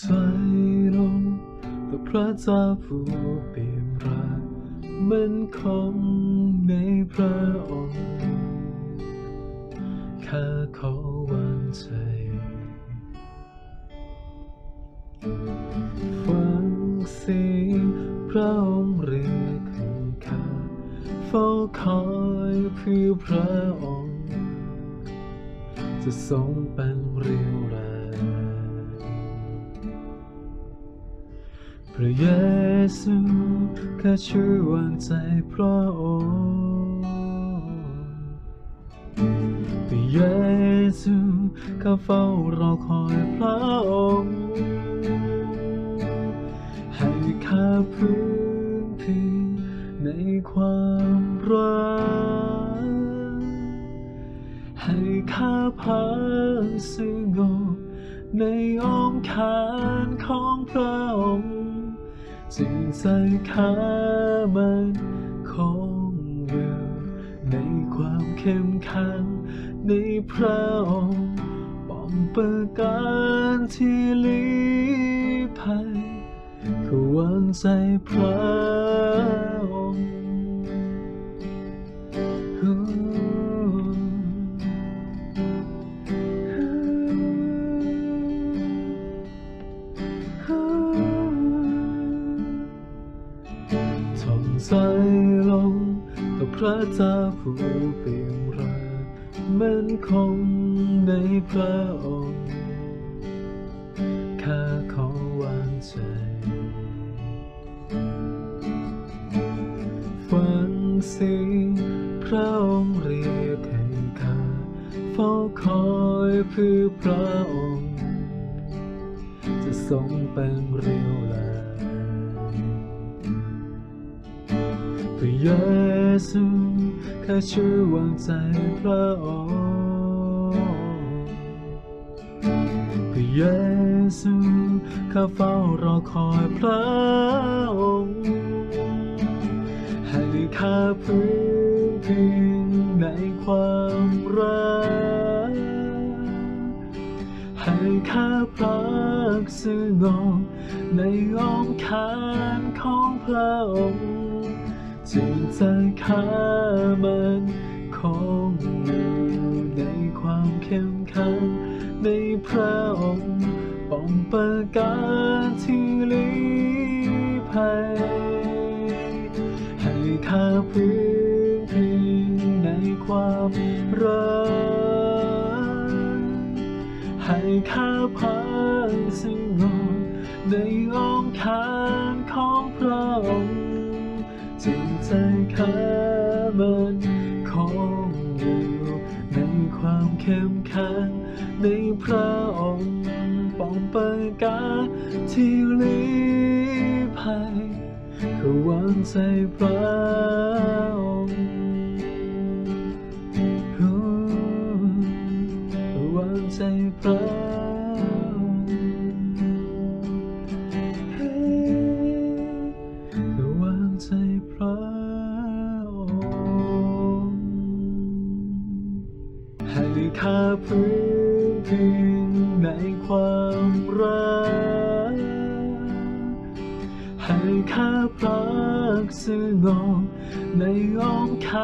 ใจลงต่อพระเจ้าผู้เปี่ยมรักมันคงในพระองค์ข้าขอวางใจฟังเสียงพระองค์เรียกให้ข้าเฝ้าคอยเพื่อพระองค์ จะทรงเป็นเรียวแรง พระเยซูข้าช่วยวางใจพระองค์พระเยซูข้าเฝ้ารอคอยพระองค์ให้ข้าพึ่งพิงในความรักให้ข้าพักสงบในอ้อมแขนของพระองค์ จึงใจข้ามันคงอยู่ในความเข้มขังในพระองค์ป้อมประการที่ลี้ภัยก็วางใจพระองค์ ใจลงต่อพระเจ้าผู้เปี่ยมรักมันคงในพระองค์ ข้าขอวางใจฟังเสียงพระองค์เรียกให้ข้าเฝ้าคอยเพื่อพระองค์ จะทรงเป็นเรียว รงพระเยซูข้าช่วยวางใจพระองค์พระเยซูข้าเฝ้ารอคอยพระองค์ให้ข้าพึ่งพิงในความรักให้ข้าพักสงบในอ้อมแขนของพระองค์ จิตใจข้ามันคงอยู่ในความเข้มข็งในพระองค์ป้องประการที่ลี้ภัยให้ข้าพึ่งพิงในความรักให้ข้าพักสงบในอ้อมแขนของพระองค์ามันคงอยู่ในความเข้มแข็งในพระองค์ป้องประกาที่ลี้ภัยก็วางใจพระองค์ ข้าพื้นพิงในความรักให้ข้าพักสงบในอ้อมแขน